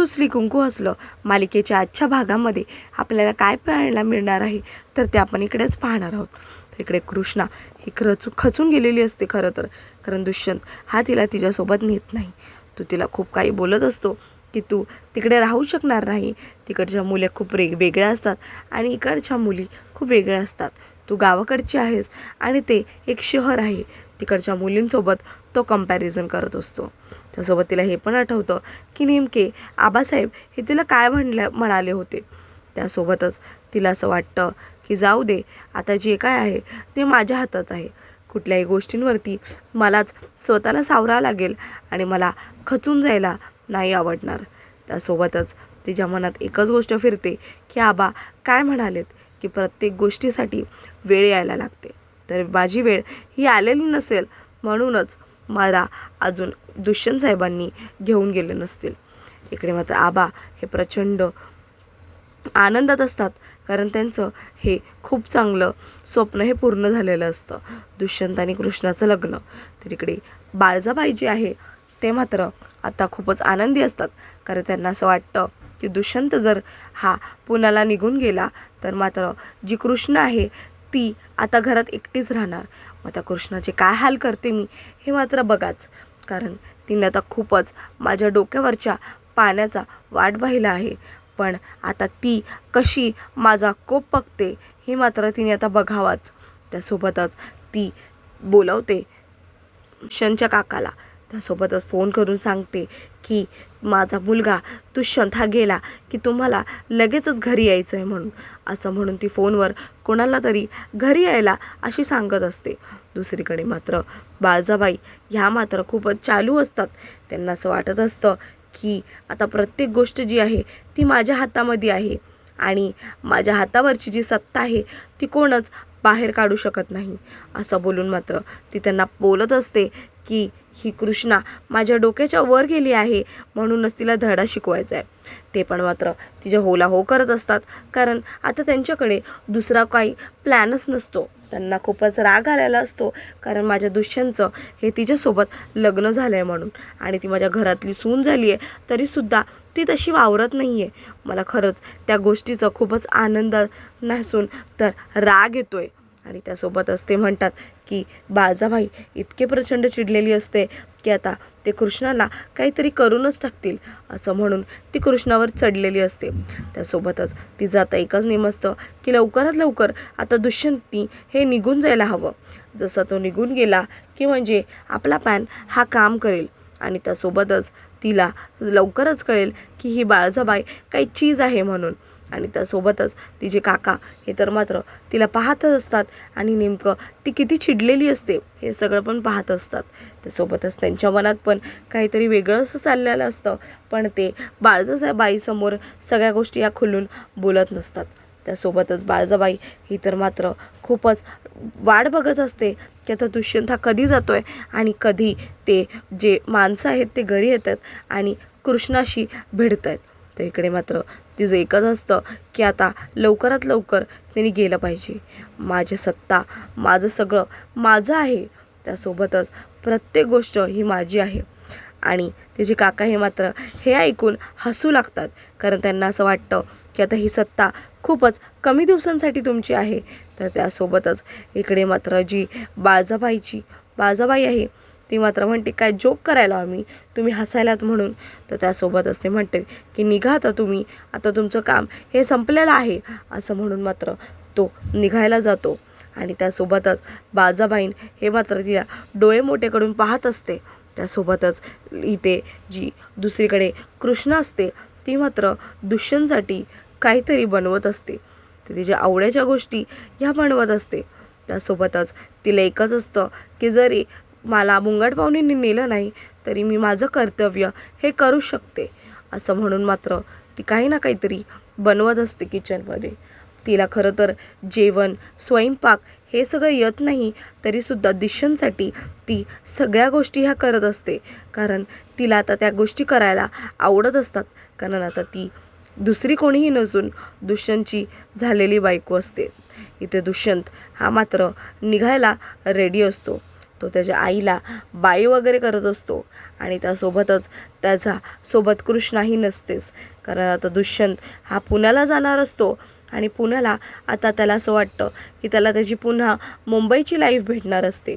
दुसरी कुंकू हसलं मालिकेच्या आजच्या भागामध्ये आपल्याला काय पाहायला मिळणार आहे तर ते आपण इकडेच पाहणार आहोत. तर इकडे कृष्णा ही खरंच खचून गेलेली असते खरं तर कारण दुष्यंत हा तिला तिच्यासोबत नेत नाही. तो तिला खूप काही बोलत असतो की तू तिकडे राहू शकणार नाही. तिकडच्या मुल्या खूप वेग वेगळ्या असतात आणि इकडच्या मुली खूप वेगळ्या असतात. तू गावाकडची आहेस आणि ते एक शहर आहे. तिकडच्या मुलींसोबत तो कंपॅरिझन करत असतो. त्यासोबत तिला हे पण आठवतं की नेमके आबासाहेब हे तिला काय म्हणल्या म्हणाले होते? त्यासोबतच तिला असं वाटतं की जाऊ दे आता जे काय आहे ते माझ्या हातात आहे. कुठल्याही गोष्टींवरती मलाच स्वतःला सावरावं लागेल आणि मला खचून जायला नाही आवडणार. त्यासोबतच तिच्या मनात एकच गोष्ट फिरते की आबा काय म्हणालेत की प्रत्येक गोष्टीसाठी वेळ यायला लागते. तर माझी वेळ ही आलेली नसेल म्हणूनच मला अजून दुष्यंत साहेबांनी घेऊन गेले नसतील. इकडे मात्र आबा हे प्रचंड आनंदात असतात कारण त्यांचं हे खूप चांगलं स्वप्न हे पूर्ण झालेलं असतं. दुष्यंत आणि कृष्णाचं लग्न. तर इकडे बाळजाबाई जे आहे ते मात्र आता खूपच आनंदी असतात कारण त्यांना असं वाटतं की दुष्यंत जर हा पुण्याला निघून गेला तर मात्र जी कृष्ण आहे ती आता घरात एकटीच राहणार. मग त्या कृष्णाचे काय हाल करते मी हे मात्र बघाच. कारण तिने आता खूपच माझ्या डोक्यावरच्या पाण्याचा वाट पाहिला आहे. पण आता ती कशी माझा कोप पकते हे मात्र तिने आता बघावाच. त्यासोबतच ती बोलवते शनच्या काकाला त्यासोबतच फोन करून सांगते की माझा मुलगा दुष्यंत हा गेला की तुम्हाला लगेचच घरी यायचं आहे म्हणून. असं म्हणून ती फोनवर कोणाला तरी घरी यायला अशी सांगत असते. दुसरीकडे मात्र बाळजाबाई ह्या मात्र खूपच चालू असतात. त्यांना असं वाटत असतं की आता प्रत्येक गोष्ट जी आहे ती माझ्या हातामध्ये आहे. आणि माझ्या हातावरची जी सत्ता आहे ती कोणच बाहेर काढू शकत नाही. असं बोलून मात्र ती त्यांना बोलत असते की ही कृष्णा माझ्या डोक्याच्या वर गेली आहे म्हणूनच तिला धडा शिकवायचा आहे ते पण मात्र तिच्या होला हो करत असतात कारण आता त्यांच्याकडे दुसरा काही प्लॅनच नसतो. त्यांना खूपच राग आलेला असतो कारण माझ्या दुष्यांचं हे तिच्यासोबत लग्न झालं आहे म्हणून. आणि ती माझ्या घरातली सून झाली आहे तरीसुद्धा ती तशी वावरत नाही आहे मला खरंच त्या गोष्टीचं खूपच आनंद नसून तर राग येतो आहे आणि त्यासोबतच ते म्हणतात की बाळजाबाई इतके प्रचंड चिडलेली असते की आता ते कृष्णाला काहीतरी करूनच टाकतील असं म्हणून ती कृष्णावर चढलेली असते. त्यासोबतच तिचं आता एकच नेम असतं की लवकरात लवकर आता दुष्यंती हे निघून जायला हवं. जसा तो निघून गेला की म्हणजे आपला पॅन हा काम करेल आणि त्यासोबतच तिला लवकरच कळेल की ही बाळजाबाई काही चीज आहे म्हणून. आणि त्यासोबतच तिचे काका हे तर मात्र तिला पाहतच असतात आणि नेमकं ती किती चिडलेली असते हे सगळं पण पाहत असतात. त्यासोबतच त्यांच्या मनात पण काहीतरी वेगळं असं चाललेलं असतं. पण ते बाळजाबाईसमोर सगळ्या गोष्टी या खुलून बोलत नसतात. त्यासोबतच बाळजाबाई ही तर मात्र खूपच वाट बघत असते की आता दुष्यंत हा कधी जातो आहे आणि कधी ते जे माणसं आहेत ते घरी येतात आणि कृष्णाशी भिडत आहेत तर इकडे मात्र तिचं एकच असतं की आता लवकरात लवकर त्यांनी गेलं पाहिजे. माझी सत्ता माझं सगळं माझं आहे. त्यासोबतच प्रत्येक गोष्ट ही माझी आहे. आणि तिचे काका हे मात्र हे ऐकून हसू लागतात. कारण त्यांना असं वाटतं की आता ही सत्ता खूपच कमी दिवसांसाठी तुमची आहे. तर त्यासोबतच इकडे मात्र जी बाळजाबाईची बाळजाबाई आहे ती मात्र म्हणते काय जोक करायला आम्ही? तुम्ही हसायलात म्हणून. तर त्यासोबतच ते म्हणते की निघा आता तुम्ही. आता तुमचं काम हे संपलेलं आहे. असं म्हणून मात्र तो निघायला जातो. आणि त्यासोबतच बाजाबाईन हे मात्र तिला डोळे मोठे करून पाहत असते. त्यासोबतच इथे जी दुसरीकडे कृष्ण असते ती मात्र दुष्यंतसाठी काहीतरी बनवत असते. तर तिच्या आवड्याच्या गोष्टी ह्या बनवत असते. त्यासोबतच तिला एकच असतं की जरी मला मुंगट पाहुणींनी नेलं नाही तरी मी माझं कर्तव्य हे करू शकते असं म्हणून मात्र ती काही ना काहीतरी बनवत असते किचनमध्ये. तिला खरं तर जेवण स्वयंपाक हे सगळं येत नाही तरीसुद्धा दिशांसाठी ती सगळ्या गोष्टी ह्या करत असते. कारण तिला आता त्या गोष्टी करायला आवडत असतात कारण आता ती दुसरी कोणीही नसून दुष्यंतची झालेली बायको असते. इथे दुष्यंत हा मात्र निघायला रेडी असतो. तो त्याच्या आईला बाई वगैरे करत असतो आणि त्यासोबतच त्याचा सोबत कृष्णाही नसतेच. कारण आता दुष्यंत हा पुण्याला जाणार असतो आणि पुण्याला आता त्याला असं वाटतं की त्याला त्याची पुन्हा मुंबईची लाईफ भेटणार असते.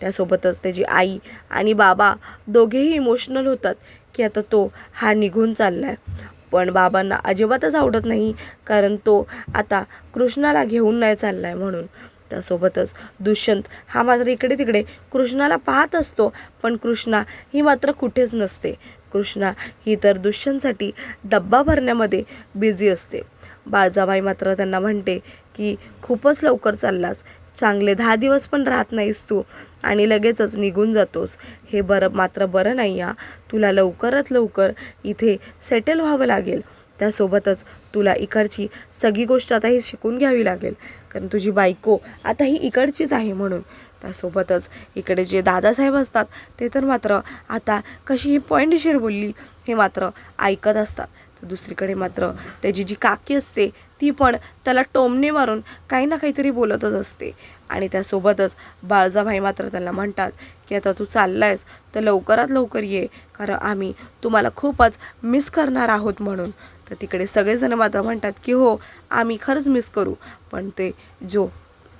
त्यासोबतच त्याची आई आणि बाबा दोघेही इमोशनल होतात की आता तो हा निघून चालला आहे पण बाबांना अजिबातच आवडत नाही कारण तो आता कृष्णाला घेऊन नाही चालला आहे म्हणून. त्यासोबतच दुष्यंत हा मात्र इकडे तिकडे कृष्णाला पाहत असतो. पण कृष्णा ही मात्र कुठेच नसते. कृष्णा ही तर दुष्यंतसाठी डब्बा भरण्यामध्ये बिझी असते. बाळजाबाई मात्र त्यांना म्हणते की खूपच लवकर चाललास. चांगले दहा दिवस पण राहत नाहीस तू आणि लगेचच निघून जातोस. हे बरं मात्र बरं नाही या तुला लवकरात लवकर इथे सेटल व्हावं लागेल. त्यासोबतच तुला इकडची सगळी गोष्ट आता ही शिकून घ्यावी लागेल. कारण तुझी बायको आता ही इकडचीच आहे म्हणून. त्यासोबतच इकडे जे दादासाहेब असतात ते तर मात्र आता कशी ही पॉईंटशीर बोलली हे मात्र ऐकत असतात. तर दुसरीकडे मात्र त्याची जी काकी असते ती पण त्याला टोमणे मारून काही ना काहीतरी बोलतच असते. आणि त्यासोबतच बाळजाभाई मात्र त्यांना म्हणतात की आता तू चालला आहेस तर लवकरात लवकर ये कारण आम्ही तुम्हाला खूपच मिस करणार आहोत म्हणून. तर तिकडे सगळेजण मात्र म्हणतात की हो आम्ही खरंच मिस करू. पण ते जो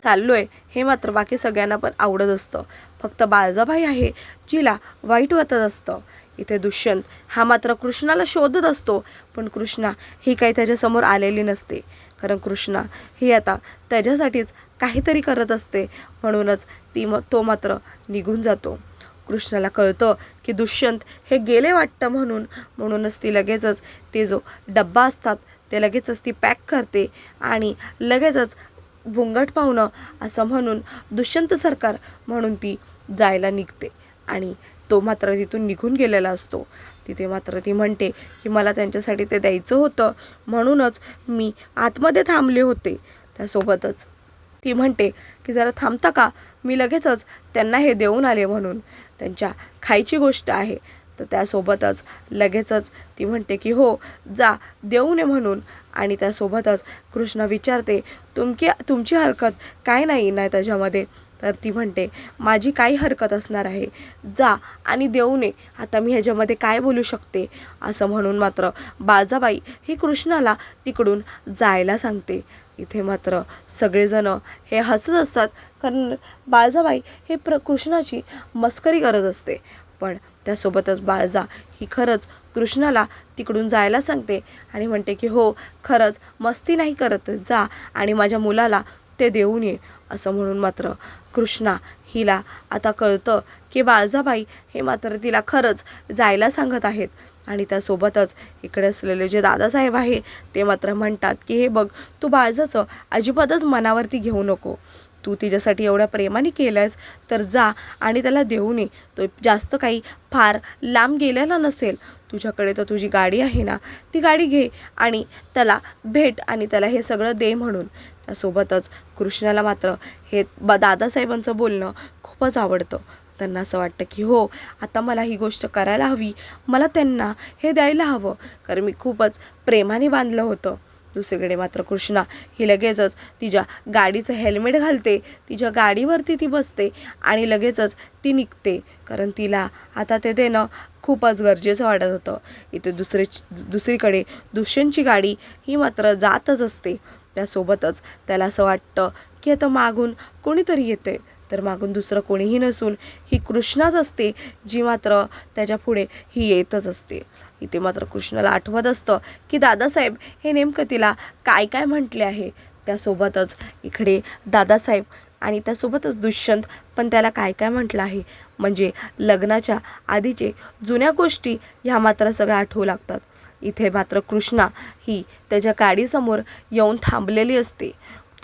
चाललो आहे हे मात्र बाकी सगळ्यांना पण आवडत असतं. फक्त बाळजाबाई आहे जिला वाईट वाटत असतं. इथे दुष्यंत हा मात्र कृष्णाला शोधत असतो. पण कृष्णा ही काही त्याच्यासमोर आलेली नसते. कारण कृष्णा ही आता त्याच्यासाठीच काहीतरी करत असते. म्हणूनच ती मग तो मात्र निघून जातो. कृष्णाला कळतं की दुष्यंत हे गेले वाटतं म्हणून म्हणूनच ती लगेचच ते जो डब्बा असतात ते लगेचच ती पॅक करते आणि लगेचच भुंगट पाहुणं असं म्हणून दुष्यंत सरकार म्हणून ती जायला निघते. आणि तो मात्र तिथून निघून गेलेला असतो. तिथे मात्र ती म्हणते की मला त्यांच्यासाठी ते द्यायचं होतं म्हणूनच मी आतमध्ये थांबले होते. त्यासोबतच ती म्हणते की जरा थांबता का? मी लगेचच त्यांना हे देऊन आले म्हणून. त्यांच्या खायची गोष्ट आहे. तर त्यासोबतच लगेचच ती म्हणते की हो जा देऊ नये म्हणून. आणि त्यासोबतच कृष्ण विचारते तुमकी तुमची हरकत काय नाही नाही त्याच्यामध्ये? तर ती म्हणते माझी काही हरकत असणार आहे. जा आणि देऊ नये. आता मी ह्याच्यामध्ये काय बोलू शकते? असं म्हणून मात्र बाळजाबाई ही कृष्णाला तिकडून जायला सांगते. इथे मात्र सगळेजण हे हसत असतात कारण बाळजाबाई हे प्र कृष्णाची मस्करी करत असते. पण त्यासोबतच बाळजा ही खरंच कृष्णाला तिकडून जायला सांगते आणि म्हणते की हो खरंच मस्ती नाही करत. जा आणि माझ्या मुलाला ते देऊन ये असं म्हणून मात्र कृष्णा हिला आता कळतं की बाळजाबाई हे मात्र तिला खरंच जायला सांगत आहेत. आणि त्यासोबतच इकडे असलेले जे दादासाहेब आहे ते मात्र म्हणतात की हे बघ तू बाळजाचं अजिबातच मनावरती घेऊ नको. तू तिच्यासाठी एवढ्या प्रेमाने केलंयस तर जा आणि त्याला देऊ नये तो जास्त काही फार लांब गेलेला नसेल. तुझ्याकडे तर तुझी गाडी आहे ना ती गाडी घे आणि त्याला भेट आणि त्याला हे सगळं दे म्हणून. त्यासोबतच कृष्णाला मात्र हे ब दादासाहेबांचं बोलणं खूपच आवडतं. त्यांना असं वाटतं की हो आता मला ही गोष्ट करायला हवी. मला त्यांना हे द्यायला हवं. कारण मी खूपच प्रेमाने बांधलं होतं. दुसरीकडे मात्र कृष्णा ही लगेचच तिच्या गाडीचं हेल्मेट घालते. तिच्या गाडीवरती ती बसते आणि लगेचच ती निघते. कारण तिला आता ते देणं खूपच गरजेचं वाटत होतं. इथे दुसरे दुसरीकडे दुष्यंतची गाडी ही मात्र जातच असते. त्यासोबतच त्याला असं वाटतं की आता मागून कोणीतरी येते तर मागून दुसरं कोणीही नसून ही कृष्णाच असते जी मात्र त्याच्या पुढे ही येतच असते. इथे मात्र कृष्णाला आठवत असतं की दादासाहेब हे नेमकं तिला काय काय म्हटले आहे. त्यासोबतच इकडे दादासाहेब आणि त्यासोबतच दुष्यंत पण त्याला काय काय म्हटलं आहे. म्हणजे लग्नाच्या आधीचे जुन्या गोष्टी ह्या मात्र सगळ्या आठवू लागतात. इथे मात्र कृष्णा ही त्याच्या गाडीसमोर येऊन थांबलेली असते.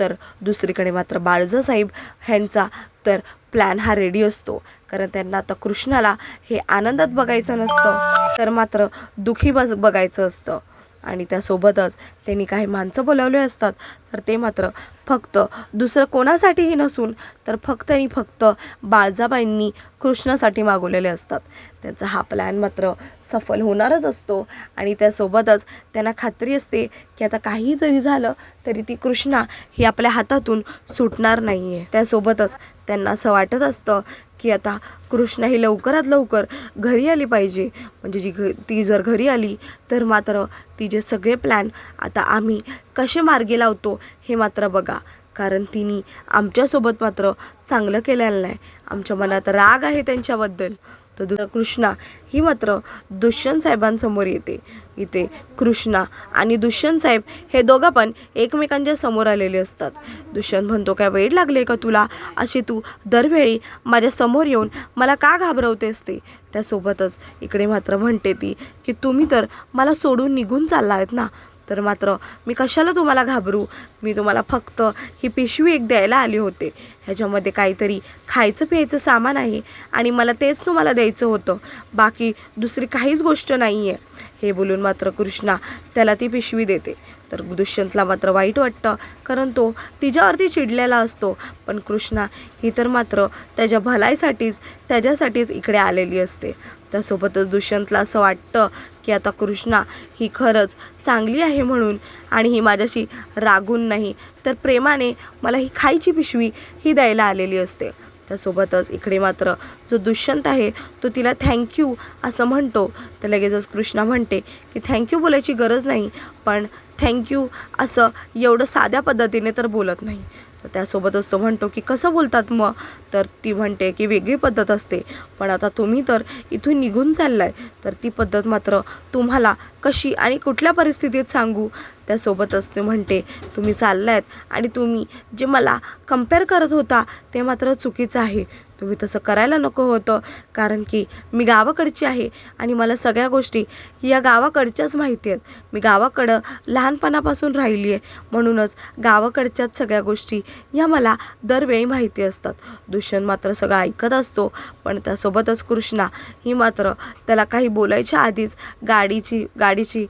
तर दुसरीकडे मात्र बाळजासाहेब ह्यांचा तर प्लॅन हा रेडी असतो. कारण त्यांना आता कृष्णाला हे आनंदात बघायचं नसतं. तर मात्र दुखी बस बघायचं असतं. आणि त्यासोबतच त्यांनी काही माणसं बोलावले असतात. तर ते मात्र फक्त. दुसरं कोणासाठीही नसून तर फक्त आणि फक्त बाळजाबाईंनी कृष्णासाठी मागवलेले असतात. त्यांचा हा प्लॅन मात्र सफल होणारच असतो. आणि त्यासोबतच त्यांना खात्री असते की आता काही जरी झालं तरी ती कृष्णा ही आपल्या हातातून सुटणार नाही आहे त्यासोबतच त्यांना असं वाटत असतं की आता कृष्णा ही लवकरात लवकर घरी आली पाहिजे. म्हणजे जी घ ती जर घरी आली तर मात्र तिचे सगळे प्लॅन आता आम्ही कसे मार्गी लावतो हे मात्र बघा. कारण तिने आमच्यासोबत मात्र चांगलं केलेलं नाही. आमच्या मनात राग आहे त्यांच्याबद्दल. तर दु कृष्णा ही मात्र दुष्यंत साहेबांसमोर येते. इथे कृष्णा आणि दुष्यंत साहेब हे दोघं पण एकमेकांच्या समोर आलेले असतात. दुष्यंत म्हणतो काय वेळ लागले का तुला? अशी तू दरवेळी माझ्यासमोर येऊन मला का घाबरवतेस ते? त्यासोबतच इकडे मात्र म्हणते ती की तुम्ही तर मला सोडून निघून चालला आहेत ना? तर मात्र मी कशाला तुम्हाला घाबरू? मी तुम्हाला फक्त ही पिशवी एक द्यायला आली होते. ह्याच्यामध्ये काहीतरी खायचं प्यायचं सामान आहे आणि मला तेच तुम्हाला द्यायचं होतं. बाकी दुसरी काहीच गोष्ट नाही आहे हे बोलून मात्र कृष्णा त्याला ती पिशवी देते. तर दुष्यंतला मात्र वाईट वाटतं. कारण तो तिच्यावरती चिडलेला असतो. पण कृष्णा ही तर मात्र त्याच्या भलाईसाठीच त्याच्यासाठीच इकडे आलेली असते. त्यासोबतच दुष्यंतला असं वाटतं की आता कृष्णा ही खरंच चांगली आहे म्हणून आणि ही माझ्याशी रागून नाही तर प्रेमाने मला ही खायची पिशवी ही द्यायला आलेली असते. त्यासोबतच इकडे मात्र जो दुष्यंत आहे तो तिला थँक्यू असं म्हणतो. तर लगेचच कृष्णा म्हणते की थँक्यू बोलायची गरज नाही पण थँक्यू असं एवढं साध्या पद्धतीने तर बोलत नाही. तर त्यासोबतच तो म्हणतो की कसं बोलतात मग तर ती म्हणते की वेगळी पद्धत असते. पण आता तुम्ही तर इथून निघून चाललाय. तर ती पद्धत मात्र तुम्हाला कशी आणि कुठल्या परिस्थितीत सांगू? त्यासोबतच ते म्हणते तुम्ही चाललायत आणि तुम्ही जे मला कंपेअर करत होता ते मात्र चुकीचं आहे. तुम्ही तसं करायला नको होतं. कारण की मी गावाकडची आहे आणि मला सगळ्या गोष्टी या गावाकडच्याच माहिती आहेत. मी गावाकडं लहानपणापासून राहिली आहे. म्हणूनच गावाकडच्याच सगळ्या गोष्टी या मला दरवेळी माहिती असतात. दुष्यंत मात्र सगळं ऐकत असतो. पण त्यासोबतच कृष्णा ही मात्र त्याला काही बोलायच्या आधीच गाडीची गाडीची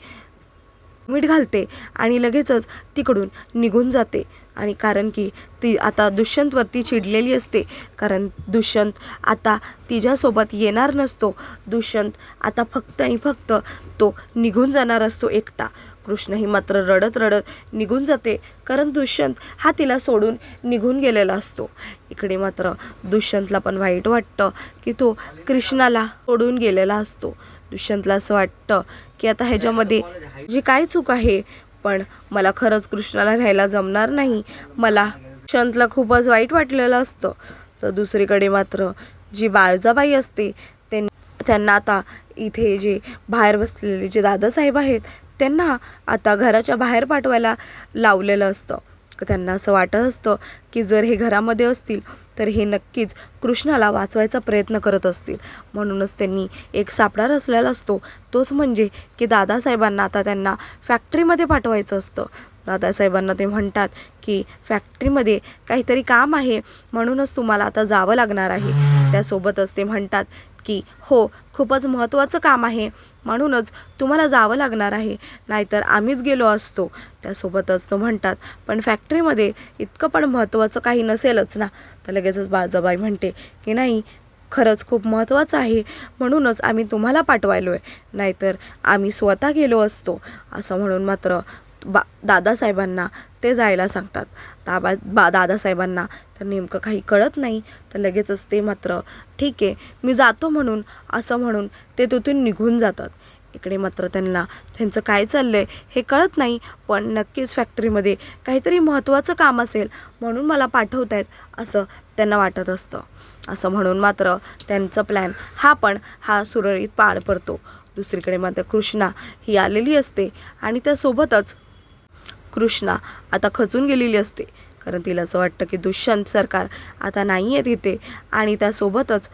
मीठ घालते आणि लगेचच तिकडून निघून जाते. आणि कारण की ती आता दुष्यंतवरती चिडलेली असते. कारण दुष्यंत आता तिच्यासोबत येणार नसतो. दुष्यंत आता फक्त आणि फक्त तो निघून जाणार असतो एकटा. कृष्णही मात्र रडत रडत निघून जाते. कारण दुष्यंत हा तिला सोडून निघून गेलेला असतो. इकडे मात्र दुष्यंतला पण वाईट वाटतं की तो कृष्णाला सोडून गेलेला असतो. दुष्यंतला असं वाटतं की आता ह्याच्यामध्ये जी काय चूक आहे पण मला खरंच कृष्णाला न्यायला जमणार नाही. मला शंतला खूपच वाईट वाटलेलं असतं. तर दुसरीकडे मात्र जी बाळजाबाई असते त्यां- त्यांना आता इथे जे बाहेर बसलेले जे दादासाहेब आहेत त्यांना आता घराच्या बाहेर पाठवायला लावलेलं असतं. त्यांना असं वाटत असतं की जर हे घरामध्ये असतील तर हे नक्कीच कृष्णाला वाचवायचा प्रयत्न करत असतील. म्हणूनच त्यांनी एक सापळा रचलेला असतो तोच म्हणजे की दादासाहेबांना आता त्यांना फॅक्टरीमध्ये पाठवायचं असतं. दादासाहेबांना ते म्हणतात की फॅक्टरीमध्ये काहीतरी काम आहे म्हणूनच तुम्हाला आता जावं लागणार आहे. त्यासोबतच ते म्हणतात की हो खूपच महत्त्वाचं काम आहे. म्हणूनच तुम्हाला जावं लागणार आहे. नाहीतर आम्हीच गेलो असतो. त्यासोबतच तो म्हणतात पण फॅक्टरीमध्ये इतकं पण महत्त्वाचं काही नसेलच ना? तर लगेचच बाळजाबाई म्हणते की नाही खरंच खूप महत्त्वाचं आहे. म्हणूनच आम्ही तुम्हाला पाठवायलो आहे नाहीतर आम्ही स्वतः गेलो असतो. असं म्हणून मात्र बा दादासाहेबांना ते जायला सांगतात. दाबा बा दादासाहेबांना. तर नेमकं काही कळत नाही. तर लगेचच ते मात्र ठीक आहे मी जातो म्हणून. असं म्हणून ते तिथून निघून जातात. इकडे मात्र त्यांना त्यांचं काय चाललं आहे हे कळत नाही. पण नक्कीच फॅक्टरीमध्ये काहीतरी महत्त्वाचं काम असेल. म्हणून मला पाठवत आहेत असं त्यांना वाटत असतं. असं म्हणून मात्र त्यांचं प्लॅन हा पण हा सुरळीत पार पडतो. दुसरीकडे मात्र कृष्णा ही आलेली असते. आणि त्यासोबतच कृष्णा आता खचून गेलेली असते. कारण तिला असं वाटतं की दुष्यंत सरकार आता नाही आहे तिथे आणि त्यासोबतच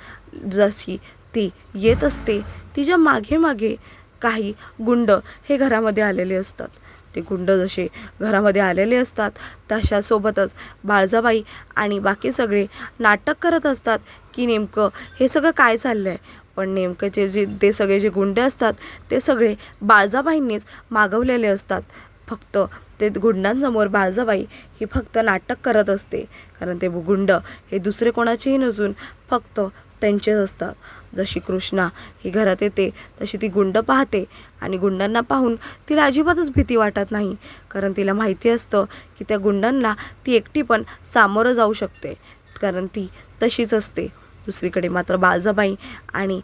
जशी ती येत असते तिच्यामागे मागे काही गुंड हे घरामध्ये आलेले असतात. ते गुंड जसे घरामध्ये आलेले असतात तशासोबतच बाळजाबाई आणि बाकी सगळे नाटक करत असतात की नेमकं हे सगळं काय चाललं आहे पण नेमकं जे जे ते सगळे जे गुंडे असतात ते सगळे बाळजाबाईंनीच मागवलेले असतात. फक्त ते गुंडांसमोर बाळजाबाई ही फक्त नाटक करत असते. कारण ते गुंड हे दुसरे कोणाचेही नसून फक्त त्यांचेच असतात. जशी कृष्णा ही घरात येते तशी ती गुंड पाहते आणि गुंडांना पाहून तिला अजिबातच भीती वाटत नाही. कारण तिला माहिती असतं की त्या गुंडांना ती एकटी पण सामोरं जाऊ शकते. कारण ती तशीच असते. दुसरीकडे मात्र बाळजाबाई आणि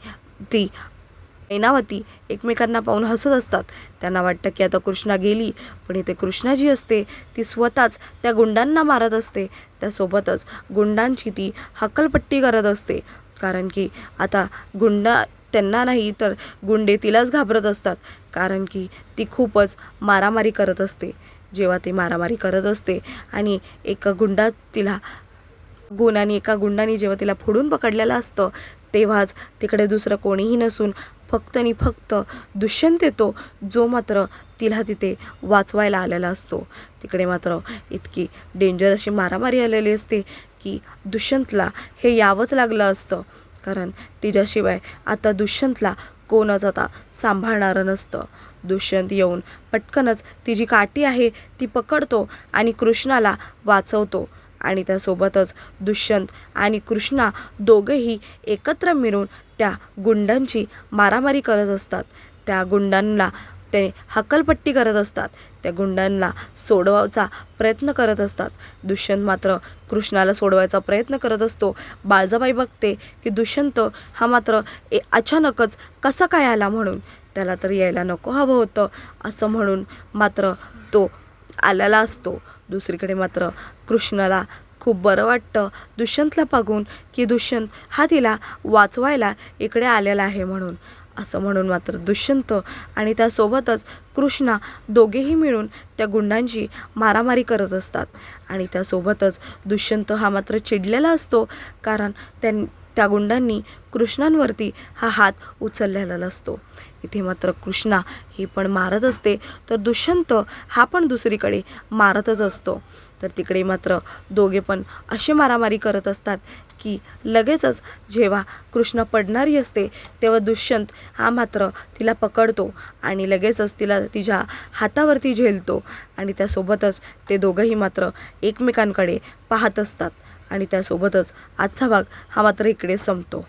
ती ऐनावती एकमेकांना पाहून हसत असतात. त्यांना वाटतं की आता कृष्णा गेली पण इथे कृष्णा जी असते ती स्वतःच त्या गुंडांना मारत असते. त्यासोबतच गुंडांची ती हकलपट्टी करत असते. कारण की आता गुंडा त्यांना नाही तर गुंडे तिलाच घाबरत असतात. कारण की ती खूपच मारामारी करत असते. जेव्हा ती मारामारी करत असते आणि एका गुंडा तिला गुणांनी एका गुंडाने जेव्हा तिला फोडून पकडलेलं असतं तेव्हाच तिकडे दुसरं कोणीही नसून फक्त आणि फक्त दुष्यंत येतो जो मात्र तिला तिथे वाचवायला आलेला असतो. तिकडे मात्र इतकी डेंजर अशी मारामारी आलेली असते की दुष्यंतला हे यावंच लागलं असतं. कारण तिच्याशिवाय आता दुष्यंतला कोणच आता सांभाळणारं नसतं. दुष्यंत येऊन पटकनच ती जी काठी आहे ती पकडतो आणि कृष्णाला वाचवतो. आणि त्यासोबतच दुष्यंत आणि कृष्णा दोघेही एकत्र मिळून त्या गुंडांची मारामारी करत असतात. त्या गुंडांना ते हकलपट्टी करत असतात. त्या गुंडांना सोडवायचा प्रयत्न करत असतात. दुष्यंत मात्र कृष्णाला सोडवायचा प्रयत्न करत असतो. बाळजाबाई बघते की दुष्यंत हा मात्र ए अचानकच कसा काय आला म्हणून? त्याला तर यायला नको हवं होतं. असं म्हणून मात्र तो आलेला असतो. दुसरीकडे मात्र कृष्णाला खूप बरं वाटतं. दुष्यंतला पागून की दुष्यंत हा तिला वाचवायला इकडे आलेला आहे म्हणून. असं म्हणून मात्र दुष्यंत आणि त्यासोबतच कृष्णा दोघेही मिळून त्या गुंडांची मारामारी करत असतात. आणि त्यासोबतच दुष्यंत हा मात्र चिडलेला असतो कारण त्यां त्या गुंडांनी कृष्णांवरती हा हात उचललेला असतो इथे मात्र कृष्णा ही पण मारत असते तर दुष्यंत हा पण दुसरीकडे मारतच असतो. तर तिकडे मात्र दोघे पण असे मारामारी करत असतात की लगेचच जेव्हा कृष्ण पडणारी असते तेव्हा दुष्यंत हा मात्र तिला पकडतो आणि लगेचच तिला तिच्या हातावरती झेलतो आणि त्यासोबतच ते दोघंही मात्र एकमेकांकडे पाहत असतात. आणि त्यासोबतच आजचा भाग हा मात्र इकडे संपतो.